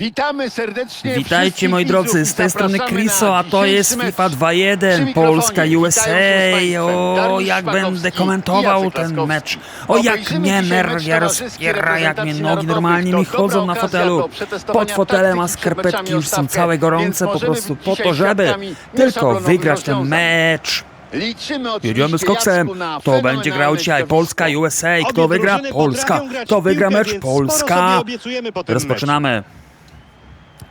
Witamy serdecznie. Witajcie moi drodzy, z tej strony Kriso, a to jest FIFA 2.1 Polska USA. O, jak będę komentował ten mecz. O, jak mnie nerwia rozpiera, jak mnie nogi normalnie mi chodzą na fotelu. Pod fotelem, a skarpetki już są całe gorące po prostu po to, żeby tylko wygrać ten mecz. Jedziemy z koksem. To będzie grał dzisiaj Polska, USA. Kto wygra? Polska. Kto wygra mecz? Polska. Rozpoczynamy.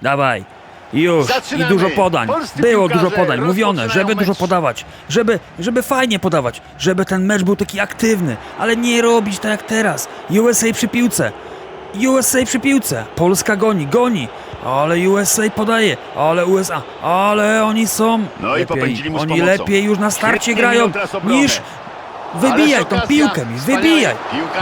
Dawaj. Już. I Zaczynamy. dużo podań. Polscy Było dużo podań. Mówione, żeby dużo mecz. podawać. Żeby, żeby fajnie podawać. Żeby ten mecz był taki aktywny. Ale nie robić tak jak teraz. USA przy piłce. USA przy piłce. Polska goni, goni. Ale USA podaje. Ale USA. Ale oni są. No i lepiej. z Oni lepiej już na starcie grają niż. Wybijaj tą piłkę mi, wybijaj!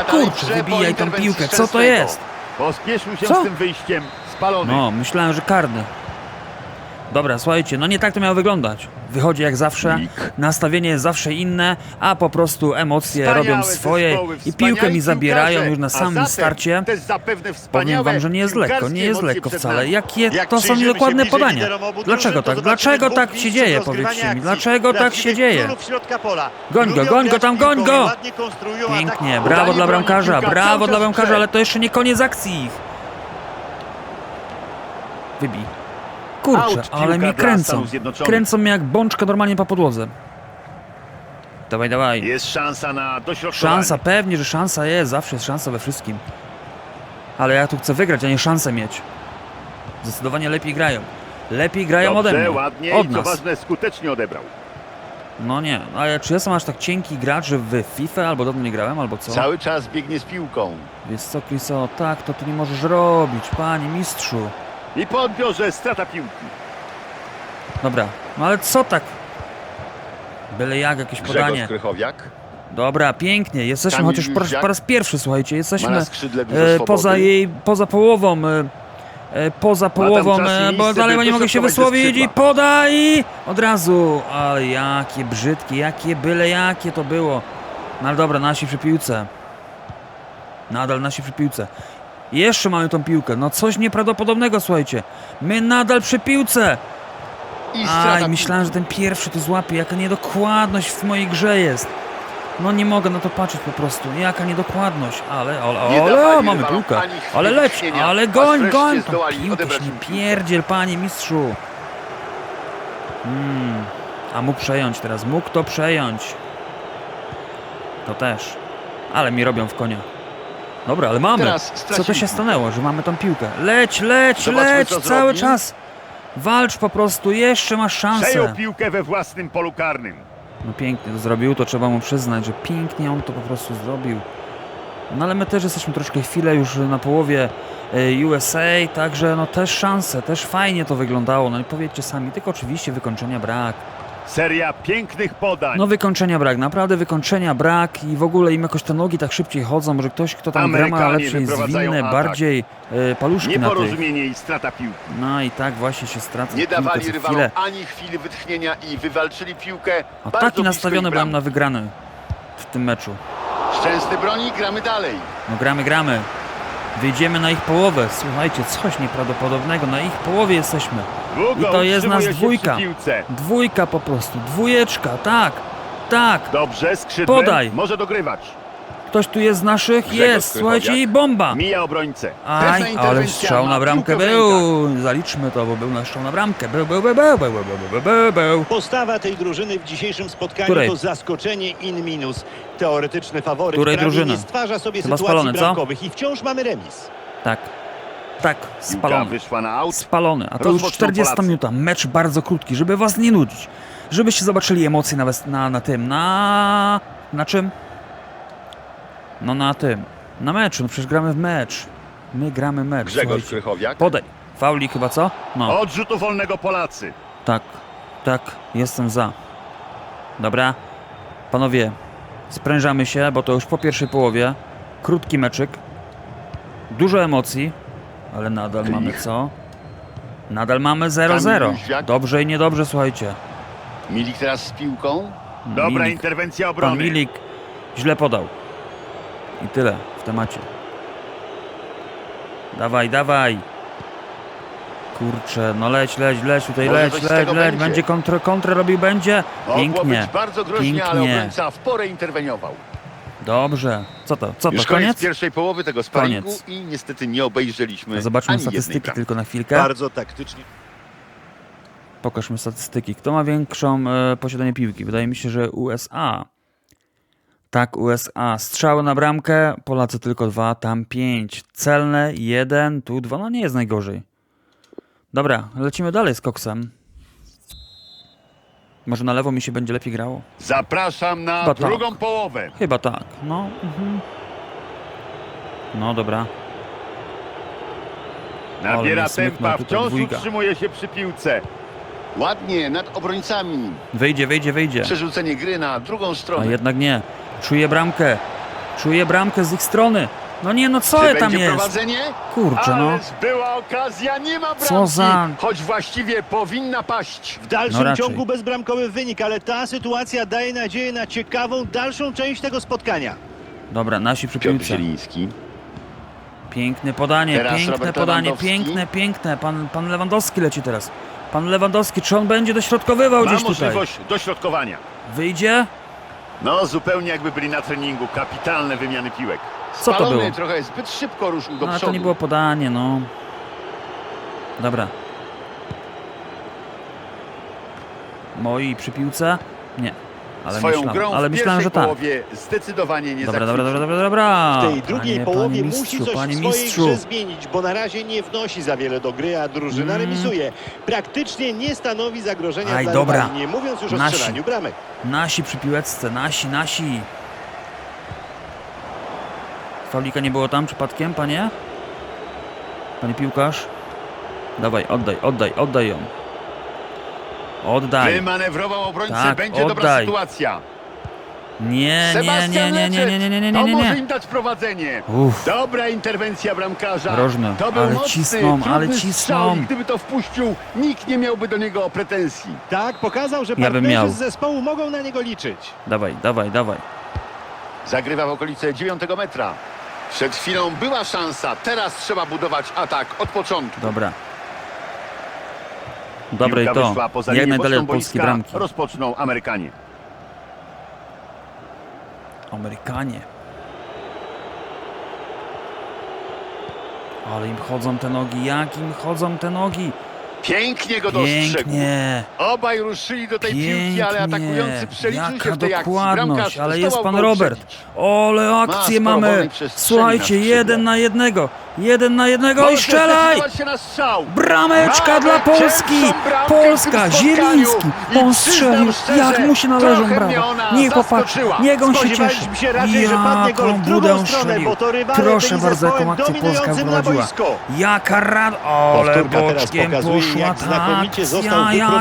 Kurczę, wybijaj tą piłkę, co to jest? Pospieszył się Co? z tym wyjściem. Spalony. No, myślałem, że karny. Dobra, słuchajcie, no nie tak to miało wyglądać. Wychodzi jak zawsze, Lik. nastawienie jest zawsze inne, a po prostu emocje Wspaniałe robią swoje zespoły, i piłkę wspaniali mi zabierają piłkarze, już na a samym zatem starcie. Też zapewne Powiem wam, że nie jest lekko, nie jest emocje lekko przed wcale. nami. Jakie Jak to są przyjrzymy się niedokładne bliżej podania. liderom obu Dlaczego drużyn, to tak? zobaczymy Dlaczego dwóch tak się mistrzów dzieje? rozgrywania Powiedzcie mi, akcji. dlaczego tak się Prawdziwych dzieje? królów środka pola. Goń go, Lubią goń go grać tam, piłką, goń go! ładnie konstruują Pięknie, brawo dla broni, bramkarza, piłka brawo cały dla czas w bramkarza, ale to jeszcze nie koniec akcji ich. Wybij. Kurczę, Out, ale piłka mnie dla kręcą. Stanów Zjednoczonych. Kręcą mnie jak bączka normalnie po podłodze. Dawaj, dawaj. Jest szansa na dośrodkowanie. Szansa, pewnie, że szansa jest, zawsze jest szansa we wszystkim. Ale ja tu chcę wygrać, a nie szansę mieć. Zdecydowanie lepiej grają. Lepiej grają Dobrze, ode mnie. ładnie Od i co nas. ważne skutecznie odebrał. No nie, ale czy jestem aż tak cienki gracz, że w FIFA albo dawno nie grałem, albo co? Cały czas biegnie z piłką. Wiesz co, Chriso, tak, to ty nie możesz robić, panie mistrzu. I po odbiorze strata piłki. Dobra, no ale co tak? Byle jak, jakieś Grzegorz podanie. Krychowiak Dobra, pięknie, jesteśmy Kamil chociaż po raz, Jóźwiak. po raz pierwszy, słuchajcie, ma jesteśmy na skrzydle dużo e, swobody. poza jej, poza połową, e, e, poza połową, czas i e, bo miejsce, dalej by nie mogę się wysłowić i skrzydła. podaj! Od razu, ale jakie brzydkie, jakie byle jakie to było. No ale dobra, nasi przy piłce. Nadal nasi przy piłce. Jeszcze mamy tą piłkę, no coś nieprawdopodobnego, słuchajcie. My nadal przy piłce. I Aj, myślałem, że ten pierwszy to złapie. Jaka niedokładność w mojej grze jest. No nie mogę na to patrzeć po prostu. Jaka niedokładność. Ale, ale, ale, mamy piłkę. Ale leć, ale goń, goń. Tą piłkę się nie pierdziel, panie mistrzu. Hmm. A mógł przejąć teraz. Mógł to przejąć. To też. Ale mi robią w konia. Dobra, ale mamy. Teraz Co to się stanęło, że mamy tą piłkę? Leć, leć, Zobaczmy, leć co cały zrobi. czas. Walcz po prostu, jeszcze masz szansę. Przejął piłkę we własnym polu karnym. No pięknie to zrobił, to trzeba mu przyznać, że pięknie on to po prostu zrobił. No ale my też jesteśmy troszkę chwilę już na połowie e, USA, także no też szanse, też fajnie to wyglądało. No i powiedzcie sami, tylko oczywiście wykończenia brak. Seria pięknych podań. No wykończenia brak, naprawdę wykończenia brak i w ogóle im jakoś te nogi tak szybciej chodzą, może ktoś kto tam gra ma Amerykanie wyprowadzają zwinne, atak. bardziej e, paluszki na tych. Nieporozumienie i strata piłki. No i tak właśnie się straca Nie piłkę dawali co rywalom chwilę. ani chwili wytchnienia i wywalczyli piłkę. A bardzo taki blisko nastawiony ich byłem na wygrany w tym meczu. Szczęsny broni, gramy dalej. No gramy, gramy. Wyjdziemy na ich połowę. Słuchajcie, coś nieprawdopodobnego. Na ich połowie jesteśmy. I to jest nas dwójka. Dwójka po prostu. Dwójeczka, tak. Tak. Dobrze, skrzydłem. Podaj. Może dogrywać. Ktoś tu jest z naszych? Grzegorz Jest, słuchajcie, i bomba. Mija obrońcę. Pewna Aj, ale interwencja, strzał na bramkę piłkę w był. Zaliczmy to, bo był na strzał na bramkę. Był, był, był, był, był, był, był, był, był. Postawa tej drużyny w dzisiejszym spotkaniu Której? to zaskoczenie in minus. Teoretyczny faworyt Której prawie drużyny? nie stwarza sobie Chyba sytuacji spalony, co? bramkowych i wciąż mamy remis. Tak. Tak, Piłka spalony. wyszła na aut. Spalony, a to już Rozpoczną 40 Polacy. minuta. Mecz bardzo krótki, żeby was nie nudzić. Żebyście zobaczyli emocje na, wes- na, na tym, na... Na czym? No na tym. Na meczu, no przecież gramy w mecz. My gramy mecz, Grzegorz słuchajcie. Krychowiak. Podaj. Fauli chyba, co? No, Od rzutu wolnego Polacy. tak. Tak, jestem za. Dobra. Panowie, sprężamy się, bo to już po pierwszej połowie. Krótki meczyk. Dużo emocji, ale nadal Klich. mamy co? Nadal mamy Kamil 0-0. Jóźwiak. Dobrze i niedobrze, słuchajcie. Milik teraz z piłką. Dobra Milik, interwencja pan obrony. Milik źle podał. I tyle w temacie. Dawaj, dawaj. Kurczę, no leć, leć, leć tutaj, Może leć, coś z leć, tego leć, będzie. będzie kontrę, kontrę robił, będzie. Mogło Pięknie, być bardzo groźnie, ale pięknie. obrońca w porę interweniował. Dobrze. Co to, co to, Już koniec koniec? pierwszej połowy tego sparingu Koniec. i niestety nie obejrzeliśmy Zobaczmy ani jednej statystyki bramki. tylko na chwilkę. Bardzo taktycznie. Pokażmy statystyki. Kto ma większą e, posiadanie piłki? Wydaje mi się, że USA. Tak, USA. Strzały na bramkę, Polacy tylko dwa, tam pięć. Celne jeden, tu dwa. No nie jest najgorzej. Dobra, lecimy dalej z koksem. Może na lewo mi się będzie lepiej grało? Zapraszam na Chyba tak. drugą połowę. Chyba tak. No, mhm. no dobra. Nabiera mnie smyknął tempa, tutaj wciąż dwójka. utrzymuje się przy piłce. Ładnie, nad obrońcami. Wyjdzie, wyjdzie, wyjdzie. Przerzucenie gry na drugą A stronę. jednak nie. Czuję bramkę. Czuję bramkę z ich strony. No nie, no co Czy tam będzie jest? prowadzenie? Kurczę, no. Ależ była okazja, nie ma bramki. Co za- Choć właściwie powinna paść. W dalszym No raczej. ciągu bezbramkowy wynik, ale ta sytuacja daje nadzieję na ciekawą dalszą część tego spotkania. Dobra, nasi przy Piotr piłce. Zieliński. Piękne podanie, Teraz piękne Robert podanie, Lewandowski. piękne, piękne. Pan, pan Lewandowski leci teraz. Pan Lewandowski, czy on będzie dośrodkowywał Ma gdzieś tutaj? możliwość dośrodkowania. Wyjdzie? No, zupełnie jakby byli na treningu. Kapitalne wymiany piłek. Co to Spalony było? trochę zbyt szybko ruszył do No ale przodu. to nie było podanie, no. Dobra. Moi przy piłce? Nie. Ale Swoją myślałem, grą ale w myślałem, pierwszej że tak. połowie zdecydowanie nie Dobra, dobra, dobra, dobra, dobra. W tej drugiej panie, połowie panie musi mistrzu, coś panie w swojej mistrzu. grze zmienić, bo na razie nie wnosi za wiele do gry, a drużyna Mm. remisuje. Praktycznie nie stanowi zagrożenia Aj, dla dobra. rywali, nie mówiąc już o Nasi. strzelaniu bramek. Nasi przy piłeczce, nasi, nasi. Faulika nie było tam przypadkiem, panie? Panie piłkarz? Dawaj, oddaj, oddaj, oddaj ją. Oddaj. Wymanewrował obrońcę, Tak, będzie dobra oddaj. sytuacja. Nie, nie, nie, Sebastian nie, nie, nie, nie, nie, nie, To nie, może nie. im dać prowadzenie. Uff. Dobra interwencja bramkarza. Groźne. To był Ale mocny, cisną, trudny ale strzał cisną. i Gdyby to wpuścił, nikt nie miałby do niego pretensji. Tak, pokazał, że Ja bym partnerzy miał. z zespołu mogą na niego liczyć. Dawaj, dawaj, dawaj. Zagrywa w okolice 9 metra. Przed chwilą była szansa, teraz trzeba budować atak od początku. Dobra. Dobre i Piłka to. wyszła poza Jak linię najdalej boczną od polskiej boiska. bramki. Rozpoczną Amerykanie. Amerykanie. Ale im chodzą te nogi, jak im chodzą te nogi. Pięknie go dostrzegł. Pięknie. Obaj ruszyli do tej piłki, ale Pięknie. atakujący przeliczył Jaka się w tej akcji. dokładność, Bramkarz ale jest zdołał pan go Robert. uprzedzić. Ole akcję Ma sporo mamy. wolnej przestrzeni Słuchajcie, na skrzydle. jeden na jednego. Jeden na jednego i strzelaj! Brameczka dla Polski! Polska. Zieliński! On strzelił, jak mu się należą brawa. Niech popatrzy, niech on się cieszy. Jaką budę stronę, strzelił. Proszę bardzo, jaką akcję Polska wprowadziła. Jaka rad... Ole, Powtórka teraz boczkiem poszła ta akcja, jak...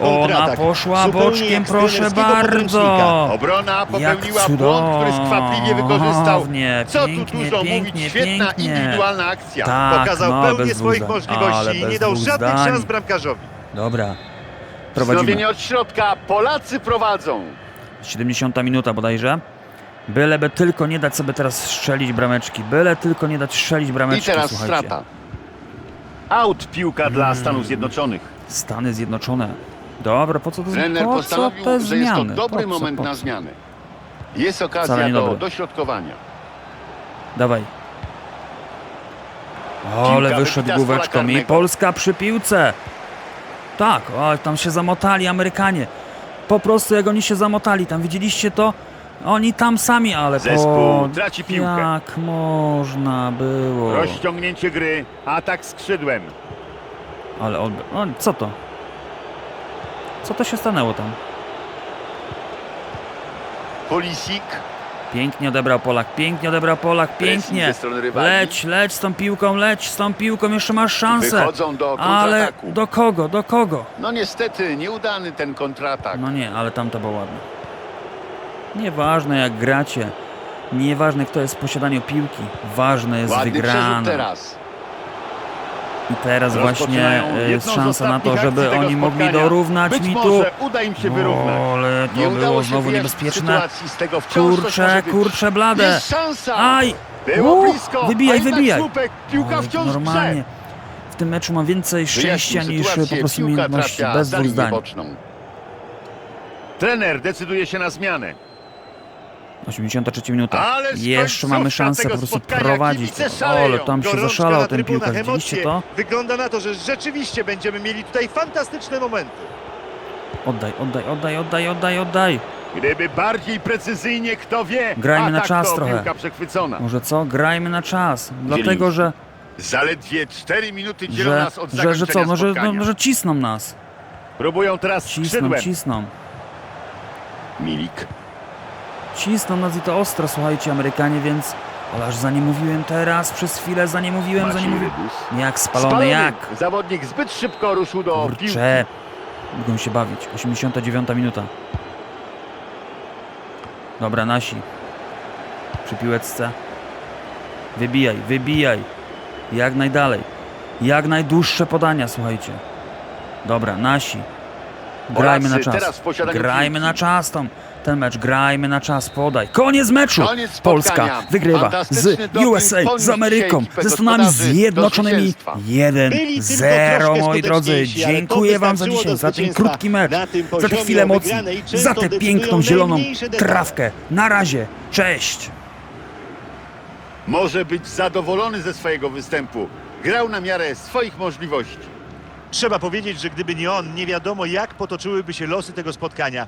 Ona poszła boczkiem, proszę bardzo. Obrona popełniła błąd, który skwapliwie wykorzystał. Co tu dużo mówić, świetna pięknie. Indywidualna akcja. Tak, Pokazał no, pełnię bez swoich możliwości i nie dał dwóch żadnych zdań. szans bramkarzowi. Dobra. Prowadzimy. Wznowienie od środka, Polacy prowadzą. 70 minuta bodajże. Byleby tylko nie dać sobie teraz strzelić brameczki. Byle tylko nie dać strzelić I brameczki, teraz słuchajcie. strata. Out piłka dla Mm. Stanów Zjednoczonych. Stany Zjednoczone. Dobra, po co to Trener po co postanowił, te że jest to zmiany? dobry Po co, moment po na co? zmianę. Jest Wcale okazja nie do dobry. dośrodkowania. Dawaj. Ale wyszedł główeczką i. Polska przy piłce. Tak, o, tam się zamotali Amerykanie. Po prostu jak oni się zamotali, tam widzieliście to? Oni tam sami, ale Zespół po... traci piłkę. Jak można było? Rozciągnięcie gry, atak skrzydłem. Ale on... O, co to? Co to się stanęło tam? Polisik. Pięknie odebrał Polak, pięknie odebrał Polak, pięknie. Leć, leć z tą piłką, leć z tą piłką, jeszcze masz szansę. Wychodzą do Ale do kogo, do kogo? No niestety, nieudany ten kontratak. No nie, ale tam to było ładne. Nieważne jak gracie, nieważne kto jest w posiadaniu piłki, ważne jest Ładny wygrana. teraz. I teraz właśnie Rozpoczynają e, jest jedną z szansa na to, ostatnich żeby akcji tego oni mogli spotkania. dorównać Być mi tu. może uda im się wyrównać. Ale Nie to było znowu wyjść z niebezpieczne. sytuacji, z tego wciąż coś może Kurczę, być. kurczę blade. Jest szansa! Aj! Było U, blisko, Wybijaj, a jednak wybijaj. słupek, piłka Ale wciąż w Normalnie. W tym meczu ma więcej szczęścia Wyjaśnił niż po prostu piłka umiejętności, trafia bez za dwóch linię zdań. boczną. Trener decyduje się na zmianę. 83 minuta. Jeszcze mamy szansę po prostu prowadzić. Ale tam się zaszalał ten piłkarz. Widzieliście to? Wygląda na to, że rzeczywiście będziemy mieli tutaj fantastyczne momenty. Oddaj, oddaj, oddaj, oddaj, oddaj, oddaj. Gdyby bardziej precyzyjnie, kto wie. Grajmy na tak czas trochę. Może co? Grajmy na czas. Dlatego, że, Zaledwie 4 minuty dzielą że, nas od że, że co? No, że, no, że cisną nas. Próbują teraz Cisną, skrzydłem. cisną. Milik. Cisną nas i to ostro, słuchajcie, Amerykanie, więc... Ale aż za nie mówiłem teraz, przez chwilę za nie mówiłem, za nie Maciej mówiłem. Jak spalony, Spalony. jak? Zawodnik zbyt szybko ruszył do piłki. Kurczę. Mogą się bawić. 89 minuta. Dobra, nasi. Przy piłeczce. Wybijaj, wybijaj. Jak najdalej. Jak najdłuższe podania, słuchajcie. Dobra, nasi. Grajmy na czas. Grajmy na czas tą. Ten mecz, grajmy na czas, podaj. Koniec meczu! Koniec. Polska wygrywa z USA, z Ameryką, ze Stanami Zjednoczonymi. do zwycięstwa. Byli tylko 1-0, troszkę moi drodzy. Dziękuję wam za dzisiaj, za ten krótki mecz, za chwile o emocji, za tę piękną, zieloną trawkę. Na razie, cześć! Może być zadowolony ze swojego występu. Grał na miarę swoich możliwości. Trzeba powiedzieć, że gdyby nie on, nie wiadomo jak potoczyłyby się losy tego spotkania.